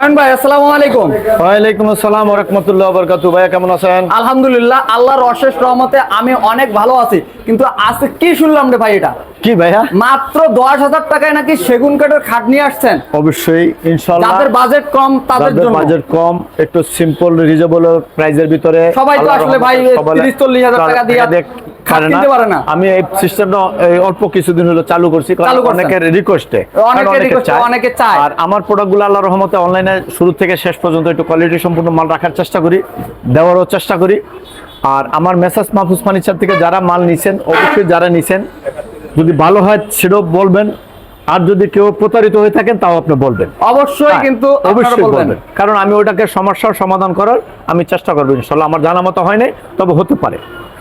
ভাই আসসালামু আলাইকুম। ওয়ালাইকুম আসসালাম রহমতুল্লাহ বরকাতু ভাইয়া কেমন আছেন? আলহামদুলিল্লাহ আল্লাহর অশেষ রহমতে আমি অনেক ভালো আছি। কিন্তু আজকে কি শুনলাম রে ভাই এটা? কি ভাইয়া? মাত্র দশ হাজার টাকায় নাকি সেগুন কাঠের খাট নিয়ে আসছেন। অবশ্যই ইনশাল্লাহ যাদের বাজেট কম তাদের জন্য। বাজেট কম একটু সিম্পল রিজনেবল প্রাইজের ভিতরে সবাই তো আসলে ভাই রহমতে 30-40 হাজার টাকা দিয়ে না। আমি এই সিস্টেমটা অল্প কিছুদিন হলো চালু করছি। অনেকের রিকোয়েস্টে অনেকে চায়। আর আমার প্রোডাক্টগুলো আল্লাহর রহমতে অনলাইনে শুরু থেকে শেষ পর্যন্ত একটু কোয়ালিটি সম্পূর্ণ মাল রাখার চেষ্টা করি দেওয়ারও চেষ্টা করি। আর আমার মেসাজ মাহফুজ ফার্নিচার থেকে যারা মাল নিছেন অবশ্যই যারা নিছেন যদি ভালো হয় সেটাও বলবেন। আর যদি কেউ প্রতারিত হয়ে থাকেন তাও আপনি বলবেন। অবশ্যই হ্যাঁ, কিন্তু অবশ্যই বলবেন। বলবেন। কারণ আমি ওটাকে সমস্যার সমাধান করার আমি চেষ্টা করব ইনশাল্লাহ। আমার জানা মতো হয় নাই তবে হতে পারে।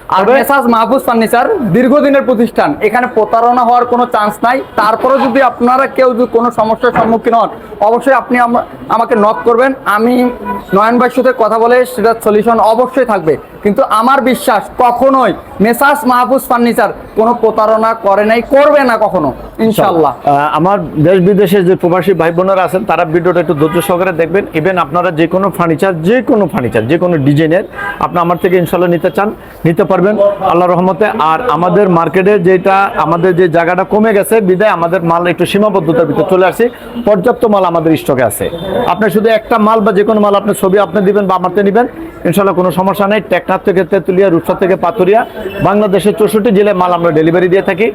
আর মেসাজ মাহফুজ ফার্নিচার দীর্ঘদিনের প্রতিষ্ঠান এখানে প্রতারণা হওয়ার কোনো চান্স নাই। তারপরে যদি আপনারা কেউ যদি কোনো সমস্যার সম্মুখীন হন অবশ্যই আপনি আম- আমাকে নক করবেন। আমি নয়ন ভাইয়ের সাথে কথা বলে সেটার সলিউশন অবশ্যই থাকবে। কিন্তু আমার বিশ্বাস কখনোই মেসাজ মাহফুজ ফার্নিচার কোনো প্রতারণা করে নাই, করবে না কখনো ইনশাল্লাহ আমার দেশ বিদেশের যে প্রবাসী ভাই বোনেরা আছেন, তারা ভিডিওটা একটু ধৈর্য সহকারে দেখবেন। ইভেন আপনারা যে কোনো ফার্নিচার যে কোনো ফার্নিচার যে কোনো ডিজাইনের আপনি আমার থেকে ইনশাল্লাহ নিতে চান, নিতে পারবেন আল্লাহ রহমতে। আর আমাদের মার্কেটে যেটা, আমাদের যে জায়গাটা কমে গেছে, বিদায় আমাদের মাল একটু সীমাবদ্ধতার ভিতরে চলে আসছে, পর্যাপ্ত মাল আমাদের স্টকে আছে। আপনি শুধু একটা মাল বা যে কোনো মাল আপনি ছবি আপনি দিবেন বা আমারতে নেবেন ইনশাল্লাহ কোনো সমস্যা নেই। টেকনাথ থেকে তেঁতুলিয়া, রূপসা থেকে পাথুরিয়া, বাংলাদেশের চৌষট্টি জেলায় মাল আমরা ডেলিভারি দিয়ে থাকি।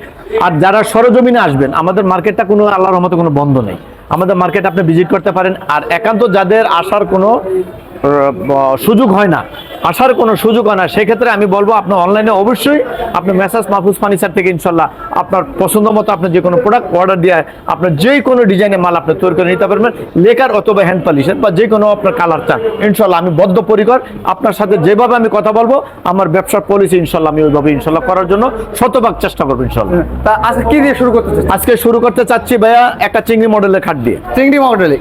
আর যারা সরজমিনে আসবেন, আমাদের মার্কেটটা কোনো আল্লাহর রহমতে কোনো বন্ধ নেই। আমাদের মার্কেট আপনি ভিজিট করতে পারেন। আর একান্ত যাদের আসার কোনো সুযোগ হয় না আসার কোনো সুযোগ হয় না। সেক্ষেত্রে আমি বলব আপনি অনলাইনে অবশ্যই আপনি মেসাজ মাহফুজ ফার্নিচার থেকে ইনশাল্লাহ আপনার পছন্দ মতো আপনি যে কোনো প্রোডাক্ট অর্ডার দিয়ে আপনার যে কোনো ডিজাইনের মাল আপনি তৈরি করে নিতে পারবেন লেকার অথবা হ্যান্ড পলিশের বা যে কোনো আপনার কালার চান ইনশাল্লাহ আমি বদ্ধপরিকর। আপনার সাথে যেভাবে আমি কথা বলব আমার ব্যবসার পলিসি ইনশাল্লাহ আমি ওইভাবে ইনশাল্লাহ করার জন্য শতভাগ চেষ্টা করব ইনশাল্লাহ। তা আজকে কি দিয়ে শুরু করতে? আজকে শুরু করতে চাচ্ছি ভাইয়া একটা চিংড়ি মডেলের খাট দিয়ে। চিংড়ি মডেলের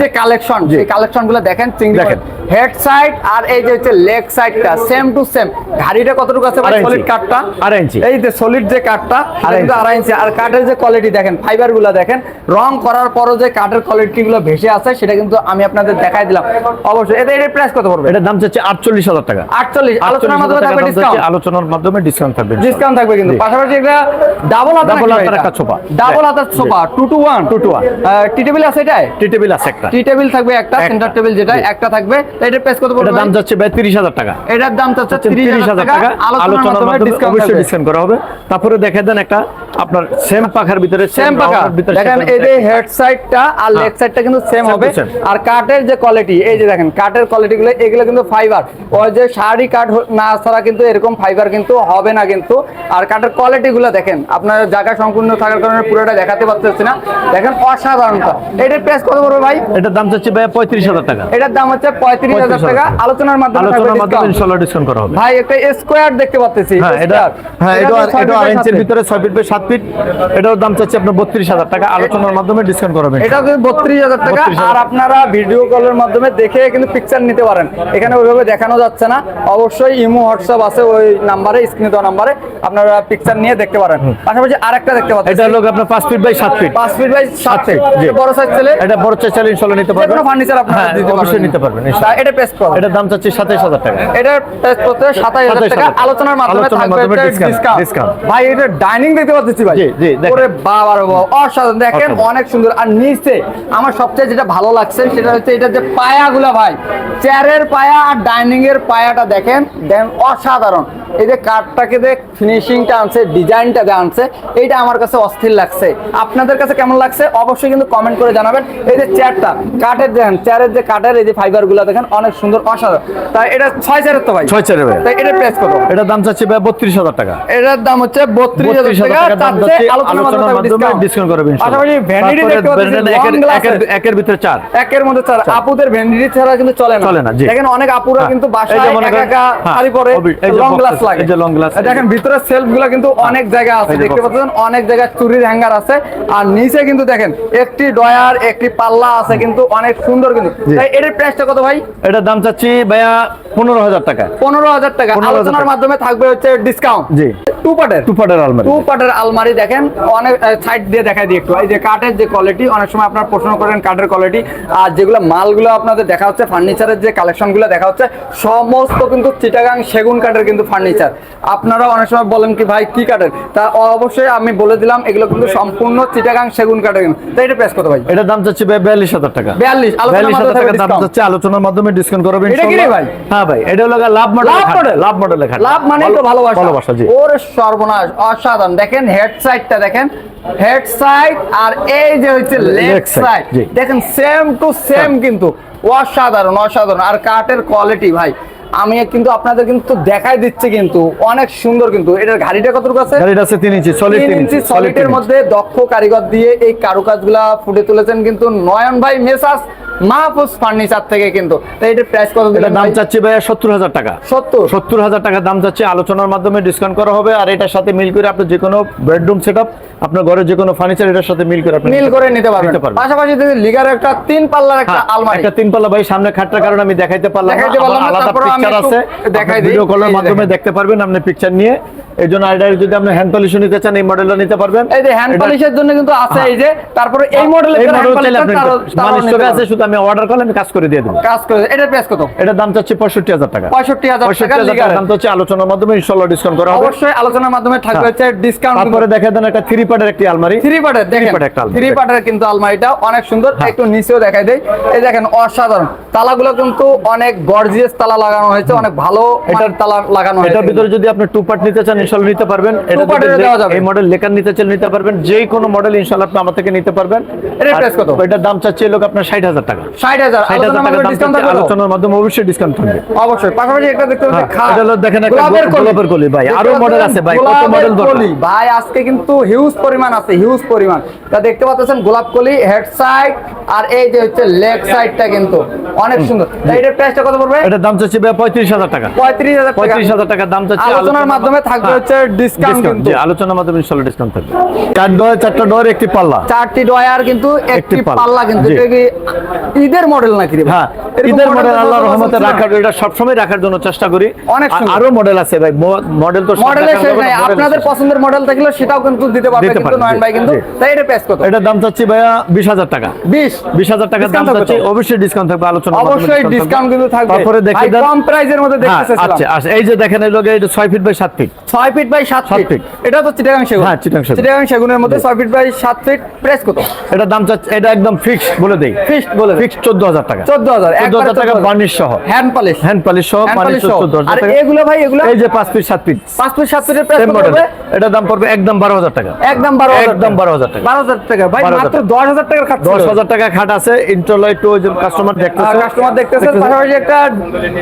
যে কালেকশন যে কালেকশনগুলো দেখেন চিংড়ি দেখেন। হেড সাইড আর এই যে হচ্ছে লেগ সাইডটা সেম টু সেম ঘাড়িটা কতটুকু আছে আড়াই সলিড। কাঠটা? আড়াই ইঞ্চি। এই যে সলিড যে আড়াই কিন্তু ইঞ্চি। আড়াই ইঞ্চি আর কাঠের যে কোয়ালিটি দেখেন ফাইবারগুলো দেখেন রং করার পরও যে কাঠের কোয়ালিটি গুলো ভেসে আছে সেটা কিন্তু আমি আপনাদের দেখাই দিলাম। অবশ্যই এটা এর প্রাইস কত পড়বে? এটার দাম চাচ্ছে আটচল্লিশ হাজার টাকা। আটচল্লিশ আলোচনার মাধ্যমে থাকবে ডিসকাউন্ট আলোচনার মাধ্যমে ডিসকাউন্ট থাকবে ডিসকাউন্ট থাকবে কিন্তু। পাশাপাশি এটা ডাবল হাতার Double হাতার একটা সোফা। ডাবল। হাতার sofa two two one 2 to 1 tea table আছে এটাই টি টেবিল আছে একটা। টি টেবিল থাকবে একটা। সেন্টার টেবিল যেটা একটা থাকবে। এটার প্রাইস কত পড়বে এটার দাম ভাই? যাচ্ছে ভাই তিরিশ হাজার টাকা। এটার দাম তিরিশ হাজার টাকা। আলোচনার মাধ্যমে অবশ্যই ডিসকাউন্ট করা হবে। তারপরে দেখে দেন একটা আপনার সেম পাখার ভিতরে সেম পাকা round এর ভিতরে দেখেন এই যে হেড সাইডটা আর লেগ হ্যাঁ। সাইডটা কিন্তু সেম হবে। আর কাঠের যে কোয়ালিটি এই যে দেখেন কাঠের কোয়ালিটি এগুলো কিন্তু ফাইবার ওই যে শাড়ি কাঠ না ছাড়া কিন্তু এরকম ফাইবার কিন্তু হবে না কিন্তু। আর কাঠের কোয়ালিটি গুলো দেখেন আপনার জায়গা সম্পূর্ণ থাকার কারণে পুরোটা দেখাতে পারতেছি না। দেখেন অসাধারণতা এটার প্রাইস কত পড়বে ভাই? এটার দাম ভাই পঁয়ত্রিশ হাজার টাকা। এটার দাম হচ্ছে পঁয়ত্রিশ হাজার 35,000 টাকা। টাকা। আলোচনার মাধ্যমে মাধ্যমে। ইনশাল্লাহ ডিসকাউন্ট করা হবে। ভাই একটা স্কোয়ার দেখতে পাচ্ছি হ্যাঁ এটা হ্যাঁ এটা এটা এটা। ভিতরে ছয় ফিট বাই সাত ফিট এটার দাম চাচ্ছে আপনার বত্রিশ হাজার টাকা। আলোচনার মাধ্যমে ডিসকাউন্ট করা হবে। এটা কিন্তু বত্রিশ হাজার টাকা। আর আপনারা ভিডিও কলের মাধ্যমে দেখে কিন্তু পিকচার নিতে পারেন। এখানে ওইভাবে দেখানো যাচ্ছে না। অবশ্যই ইমো হোয়াটসঅ্যাপ আছে ওই নাম্বারে স্ক্রিনে দেওয়া নাম্বারে। আপনারা পিকচার নিয়ে দেখতে পারেন। পাশাপাশি আরেকটা দেখতে পাচ্ছেন এটা হলো আপনার পাঁচ ফিট বাই সাত ফিট পাঁচ ফিট বাই সাত ফিট জি। বড় সাইজ ছেলে। এটা বড় চাইলে ইনশাল্লাহ নিতে পারবেন কোনো ফার্নিচার আপনারা হ্যাঁ, দিতে অবশ্যই নিতে পারবেন এটা পেস্ট করো। এটার দাম চাচ্ছে সাতাইশ হাজার টাকা এটার প্রাইস সাতাশ হাজার টাকা আলোচনার মাধ্যমে থাকবে মাধ্যমে একটা discount, discount। discount। ভাই এটা ডাইনিং দেখতে পাচ্ছি ভাই। জি, জি, ওরে বাবা বাবা অসাধারণ। দেখেন অনেক সুন্দর। আর নিচে আমার সবচেয়ে যেটা ভালো লাগছে সেটা হচ্ছে এটা যে পায়াগুলা ভাই চেয়ারের পায়া আর ডাইনিং এর পায়াটা দেখেন দেন অসাধারণ। এই যে কাঠটাকে যে ফিনিশিংটা আনছে ডিজাইনটা যে আনছে এইটা আমার কাছে অস্থির লাগছে। আপনাদের কাছে কেমন লাগছে? অবশ্যই কিন্তু কমেন্ট করে জানাবেন। এই যে চেয়ারটা কাঠের দেখেন চেয়ারের যে কাঠের এই যে ফাইবারগুলো দেখেন অনেক সুন্দর অসাধারণ। তাই এটা ছয় চেয়ারের তো ভাই। ছয় চারে ভাই। তাই প্রাইস কত? এটার দাম চাচ্ছে ভাই বত্রিশ হাজার টাকা। এটার দাম হচ্ছে বত্রিশ হাজার টাকা টাকা দাম চাচ্ছে যাচ্ছে, আলোচনার আলোচনার মাধ্যমে মাধ্যমে ডিসকাউন্ট করবে পাশাপাশি ভ্যানিটি তারপরে দেখতে পাচ্ছি ভ্যানিটি long একের- glass একের- এর। একের ভিতরে চার। একের মধ্যে চার। আপুদের ভ্যানিটি ছাড়া কিন্তু চলে না। চলে না, দেখেন অনেক আপুরা। কিন্তু বাসায় একা করেন- একা শাড়ি পরে অবি- এই যে লং গ্লাস লাগে। এই যে long glass। দেখেন ভিতরে সেলফগুলা কিন্তু অনেক জায়গা আছে। দেখতে পাচ্ছেন অনেক জায়গায় চুরির হ্যাঙ্গার আছে। আর নিচে কিন্তু দেখেন একটি ডয়ার একটি পাল্লা আছে কিন্তু অনেক সুন্দর কিন্তু। তাই এটার প্রাইসটা কত ভাই? এটার দাম চাচ্ছি ভাইয়া পনেরো হাজার টাকা। পনেরো হাজার টাকা। আলোচনার মাধ্যমে থাকবে হচ্ছে ডিসকাউন্ট জি। টু পার্টের টু পার্টের আলমারি টু পার্টের আলমারি দেখেন অনেক সাইড দিয়ে দেখাই দিই একটু। এই যে কাঠের যে কোয়ালিটি অনেক সময় আপনারা প্রশ্ন করেন কাঠের কোয়ালিটি আর যেগুলো মালগুলো আপনাদের দেখা হচ্ছে ফার্নিচারের যে কালেকশনগুলো দেখা হচ্ছে সমস্ত কিন্তু চিটাগাং সেগুন কাঠের কিন্তু ফার্নিচার আপনারা অনেক সময় বলেন কি ভাই কি কাঠের তা অবশ্যই আমি বলে দিলাম এগুলো কিন্তু সম্পূর্ণ চিটাগাং সেগুন কাঠের তাই এটা প্রেস কত ভাই? এটার দাম চাচ্ছি বিয়াল্লিশ হাজার টাকা। বিয়াল্লিশ। বিয়াল্লিশ হাজার টাকা দাম। আলোচনার মাধ্যমে ডিসকাউন্ট করবেন এটা কি রে ভাই? হ্যাঁ ভাই এটা হলো love model love model? Love model লেখা লাভ মানে তো ভালোবাসা। ভালোবাসা জি। ওরে সর্বনাশ অসাধারণ। দেখেন হেড সাইডটা দেখেন। হেড সাইড আর এই যে হচ্ছে লেগ সাইড দেখেন সেম টু সেম কিন্তু অসাধারণ অসাধারণ। আর কাঠের কোয়ালিটি ভাই আমি কিন্তু আপনাদের কিন্তু দেখাই দিচ্ছি কিন্তু অনেক সুন্দর কিন্তু। এটার গাড়িটা কতটুকু আছে? গাড়িটা আছে তিন ইঞ্চি সলিড ইঞ্চি সলিডের মধ্যে দক্ষ কারিগর দিয়ে এই কারুকাজগুলা ফুটে তুলেছেন কিন্তু নয়ন ভাই মেসাস মাহফুজ ফার্নিচার থেকে কিন্তু। তাই এটার প্রাইস কত এটা দাম চাচ্ছি ভাইয়া সত্তর হাজার টাকা। সত্তর? সত্তর হাজার টাকা দাম চাচ্ছি। আলোচনার মাধ্যমে ডিসকাউন্ট করা হবে আর এটার সাথে মিল করে আপনি যে কোনো বেডরুম সেট আপনার ঘরে যে কোনো ফার্নিচার এটার সাথে মিল করে আপনি মিল করে নিতে পারবেন। পাশাপাশি যদি লিগার একটা তিন পাল্লার একটা হ্যাঁ, আলমারি। একটা তিন পাল্লা ভাই সামনে খাটটার কারণে আমি দেখাইতে পারলাম না। আলাদা পিকচার আছে। দেখাই দিই। ভিডিও কলের মাধ্যমে দেখতে পারবেন আপনি পিকচার নিয়ে এই জন্য যদি আপনি হ্যান্ড পলিশও নিতে চান এই মডেলটা নিতে পারবেন। এই যে হ্যান্ড পলিশের জন্য কিন্তু আছে এই যে তারপরে এই মডেলের এই মডেল চাইলে আপনি আছে শুধু আমি অর্ডার করলে আমি কাজ করে দিয়ে দেবো। কাজ করে এটার প্রাইস কত? এটার দাম চাচ্ছি পঁয়ষট্টি হাজার টাকা। পঁয়ষট্টি হাজার পঁয়ষট্টি টাকা লিগার দাম চাচ্ছি আলোচনার মাধ্যমে ইনশাল্লাহ ডিসকাউন্ট করা হবে। অবশ্যই আলোচনার মাধ্যমে থাকবে হ্যাঁ। হচ্ছে ডিসকাউন্ট তারপরে দেখা দেন একটা থ্রি পার্টের একটি আলমারি। থ্রি পার্টের দেখেন। থ্রি পার্টের কিন্তু আলমারিটা অনেক সুন্দর। হ্যাঁ। একটু নিচেও দেখাই দেই। এই দেখেন অসাধারণ। তালাগুলো কিন্তু অনেক গর্জিয়াস তালা লাগানো হয়েছে অনেক ভালো এটার এটার তালা লাগানো হয়েছে। এটার ভিতরে যদি আপনি টু পার্ট নিতে চান ইনশাল্লাহ নিতে পারবেন। এটা। এই মডেল লেকার নিতে চান নিতে পারবেন। যে কোনো মডেল ইনশাল্লাহ আপনি আমার থেকে নিতে পারবেন। এটার আর কত? এটার দাম চাচ্ছি লোক আপনার টাকা। ষাট হাজার। টাকা ডিসকাউন্ট থাকবে আলোচনার মাধ্যমে অবশ্যই ডিসকাউন্ট থাকবে। অবশ্যই। পাশাপাশি একটা দেখতে পাচ্ছি হ্যাঁ, এটা হলো দেখেন একটা গোলাপের কলি। ভাই, আরও দেখতে আছে ভাই, কত গোলাপের কলি। ভাই আজকে কিন্তু হিউজ পরিমাণ আছে হিউজ পরিমাণ। তা দেখতে পাচ্ছেন গোলাপ কলি হেড সাইড আর এই যে হচ্ছে লেগ সাইডটা কিন্তু অনেক সুন্দর। তা এটার প্রাইসটা কত পড়বে? এটার দাম চাচ্ছি টাকা। টাকা। দাম চাচ্ছি। আলোচনার মাধ্যমে থাকবে হচ্ছে ডিসকাউন্ট কিন্তু। আলোচনার মাধ্যমে ইনশাল্লাহ ডিসকাউন্ট থাকবে। চার ডয় চারটা ডয়ের একটি পাল্লা। চারটি ডয়ার কিন্তু একটি একটি পাল্লা। পাল্লা কিন্তু। এটা কি ঈদের মডেল নাকি হ্যাঁ ঈদের মডেল তো রহমতে রাখার এটা সবসময় রাখার জন্য চেষ্টা করি। অনেক আরও মডেল আছে ভাই মডেল তো মডেলের শেষ নাই। আপনাদের পছন্দের মডেল থাকলে সেটাও কিন্তু দিতে পারবে কিন্তু নয়ন ভাই কিন্তু। তাই এটা প্রাইস কত? এটার দাম চাচ্ছি ভাইয়া বিশ হাজার টাকা। বিশ? বিশ হাজার দাম চাচ্ছি অবশ্যই ডিসকাউন্ট থাকবে আলোচনা অবশ্যই ডিসকাউন্ট কিন্তু থাকবে। তারপরে দেখে কম প্রাইজের মধ্যে হ্যাঁ, আচ্ছা আচ্ছা এই যে দেখেন এই লোকে এটা ছয় ফিট বাই সাত ফিট ছয় ফিট বাই সাত ফিট এটা তো চিটাগাং সেগুন। হ্যাঁ, চিটাগাং সেগুন। চিটাগাং সেগুনের মধ্যে ছয় ফিট বাই সাত ফিট প্রাইস কত? এটার দাম চাচ্ছি এটা একদম ফিক্সড বলে দেই। ফিক্সড বলে ফিক্সড চোদ্দ হাজার টাকা। চোদ্দ হাজার চোদ্দ হাজার টাকা বার্নিশ সহ। হ্যান্ড পলিশ হ্যান্ড পালিশ সহ চোদ্দ হাজার টাকা। এগুলো ভাই এগুলো এই যে পাঁচ ফিট সাত ফিট পাঁচ ফিট সাত ফিটের প্রাইস কত হবে? এটার দাম পড়বে একদম বারো হাজার টাকা। একদম বারো একদম বারো হাজার টাকা। বারো হাজার টাকা। ভাই মাত্র দশ হাজার টাকার খাচ্ছে দশ হাজার টাকা খাট আছে। ইন্টারলাই টু কাস্টমার দেখতেছে। কাস্টমার দেখতেছে। পাশাপাশি একটা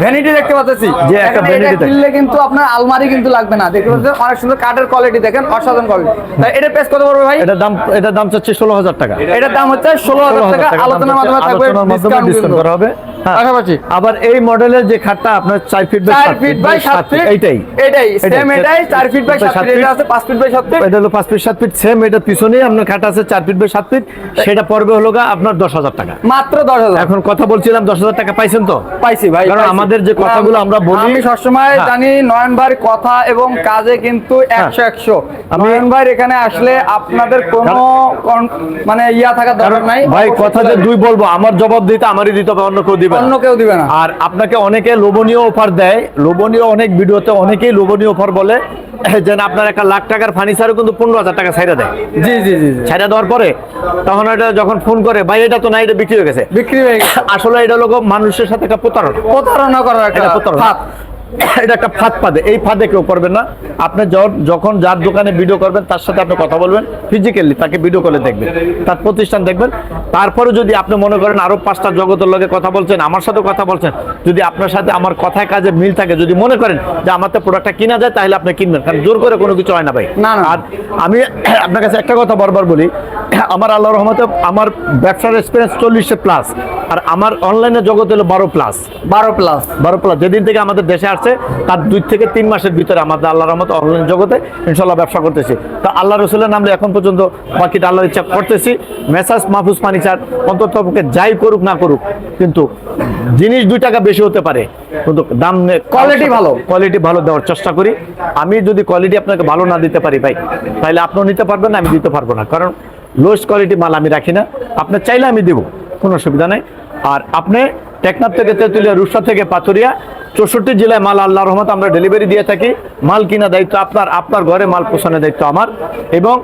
ভ্যানিটি দেখতে পাচ্ছি যে একটা এটা দেখ- কিনলে কিন্তু আপনার আলমারি কিন্তু লাগবে না। পাচ্ছেন অনেক সুন্দর কাঠের কোয়ালিটি দেখেন অসাধারণ কোয়ালিটি তাই এটা প্রাইস কত পড়বে ভাই? এটার দাম এটার দাম হচ্ছে ষোলো হাজার টাকা। এটার দাম হচ্ছে ষোলো হাজার টাকা। আলোচনার মাধ্যমে থাকবে ডিসকাউন্ট করা হবে। পাশাপাশি। আবার এই মডেলের যে খাটটা আপনার feet by feet by feet এইটাই। এটাই সেম এটাই। ফিট বাই ফিট এটা আছে ফিট বাই ফিট এটা হলো ফিট ফিট সেম এটা পিছনেই আপনার খাট আছে ফিট বাই ফিট সেটা পড়বে হলো আপনার দশ হাজার টাকা। মাত্র দশ হাজার। এখন কথা বলছিলাম দশ হাজার টাকা পাইছেন তো? পাইছি ভাই কারণ আমাদের যে কথাগুলো আমরা বলি- আমি সবসময় হ্যাঁ। জানি নয়ন ভাইয়ের কথা এবং কাজে কিন্তু একশো একশো। আমি- নয়ন ভাইয়ের এখানে আসলে আপনাদের কোনো কোন- মানে ইয়া থাকার দরকার নাই। ভাই কথা যে দুই বলব আমার জবাব দিতে আমারই দিতে হবে অন্য কেউ দিবে না। অন্য কেউ দিবে না। আর আপনাকে অনেকে লোভনীয় অফার দেয়। লোভনীয় অনেক ভিডিওতে অনেকেই লোভনীয় অফার বলে যেন আপনার একটা লাখ টাকার ফার্নিচারও কিন্তু পনেরো হাজার টাকা ছাইড়া দেয়। জি জি জি। ছাইড়া দেওয়ার পরে তখন এটা যখন ফোন করে ভাই এটা তো না এটা বিক্রি হয়ে গেছে। বিক্রি হয়ে গেছে। আসলে এটা লোক মানুষের সাথে একটা প্রতারণা। প্রতারণা করার একটা প্রতারণা। এটা একটা ফাঁদ পাদে এই ফাঁদে কেউ করবেন না। আপনি যখন যার দোকানে ভিডিও করবেন তার সাথে আপনি কথা বলবেন। ফিজিক্যালি তাকে ভিডিও করে দেখবেন। তার প্রতিষ্ঠান দেখবেন। তারপরে যদি আপনি মনে করেন আরও পাঁচটা জগতের লগে কথা বলছেন আমার সাথে কথা বলছেন যদি আপনার সাথে আমার কথায় কাজে মিল থাকে যদি মনে করেন যে আমার তো প্রোডাক্টটা কিনা যায় তাহলে আপনি কিনবেন। কারণ জোর করে কোনো কিছু হয় না ভাই। না, না। আর আমি আপনার কাছে একটা কথা বারবার বলি। আমার আল্লাহ রহমতে আমার ব্যবসার এক্সপিরিয়েন্স চল্লিশে প্লাস আর আমার অনলাইনে জগৎ হলো বারো প্লাস বারো প্লাস বারো প্লাস যেদিন থেকে আমাদের দেশে আসছে আছে তার দুই থেকে তিন মাসের ভিতরে আমাদের আল্লাহর রহমত অনলাইন জগতে ইনশাল্লাহ ব্যবসা করতেছি। তো আল্লাহ রসুলের নামে এখন পর্যন্ত বাকিটা আল্লাহর ইচ্ছা করতেছি। মেসাজ মাহফুজ ফার্নিচার অন্তত যাই করুক না করুক কিন্তু জিনিস দুই টাকা বেশি হতে পারে কিন্তু দাম Quality ভালো। কোয়ালিটি ভালো দেওয়ার চেষ্টা করি। আমি যদি কোয়ালিটি আপনাকে ভালো না দিতে পারি ভাই তাহলে আপনিও নিতে পারবেন না আমি দিতে পারব না। কারণ লোয়েস্ট কোয়ালিটি মাল আমি রাখি না। আপনি চাইলে আমি দেবো কোনো অসুবিধা নেই। আর আপনি টেকনাফ থেকে তেঁতুলিয়া রুষা থেকে পাথরিয়া চৌষট্টি জেলায় মাল আল্লাহ রহমত আমরা ডেলিভারি দিয়ে থাকি। মাল কিনা দায়িত্ব আপনার আপনার ঘরে মাল পোষণের দায়িত্ব আমার। এবং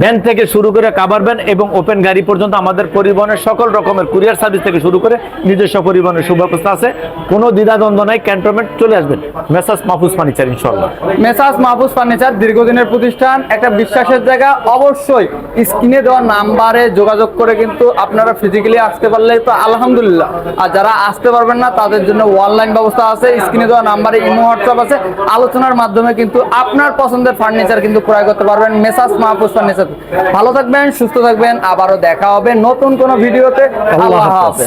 ভ্যান থেকে শুরু করে কাবার ভ্যান এবং ওপেন গাড়ি পর্যন্ত আমাদের পরিবহনের সকল রকমের কুরিয়ার সার্ভিস থেকে শুরু করে নিজস্ব পরিবহনের সুব্যবস্থা আছে। কোনো দ্বিধাদ্বন্দ্ব নাই ক্যান্টনমেন্ট চলে আসবেন। মেসাজ মাহফুজ ফার্নিচার ইনশাল্লাহ মেসাজ মাহফুজ ফার্নিচার দীর্ঘদিনের প্রতিষ্ঠান, একটা বিশ্বাসের জায়গা। অবশ্যই স্ক্রিনে দেওয়া নাম্বারে যোগাযোগ করে কিন্তু আপনারা ফিজিক্যালি আসতে পারলে তো আলহামদুলিল্লাহ। আর যারা আসতে পারবেন না, তাদের জন্য অনলাইন ব্যবস্থা আছে। স্ক্রিনে দেওয়া নাম্বারে ইমো হোয়াটসঅ্যাপ আছে। আলোচনার মাধ্যমে কিন্তু আপনার পছন্দের ফার্নিচার কিন্তু ক্রয় করতে পারবেন। মেসাজ মাহফুজ ফার্নিচার ভালো থাকবেন সুস্থ থাকবেন। আবারও দেখা হবে নতুন কোনো ভিডিওতে। আল্লাহ। হাফেজ।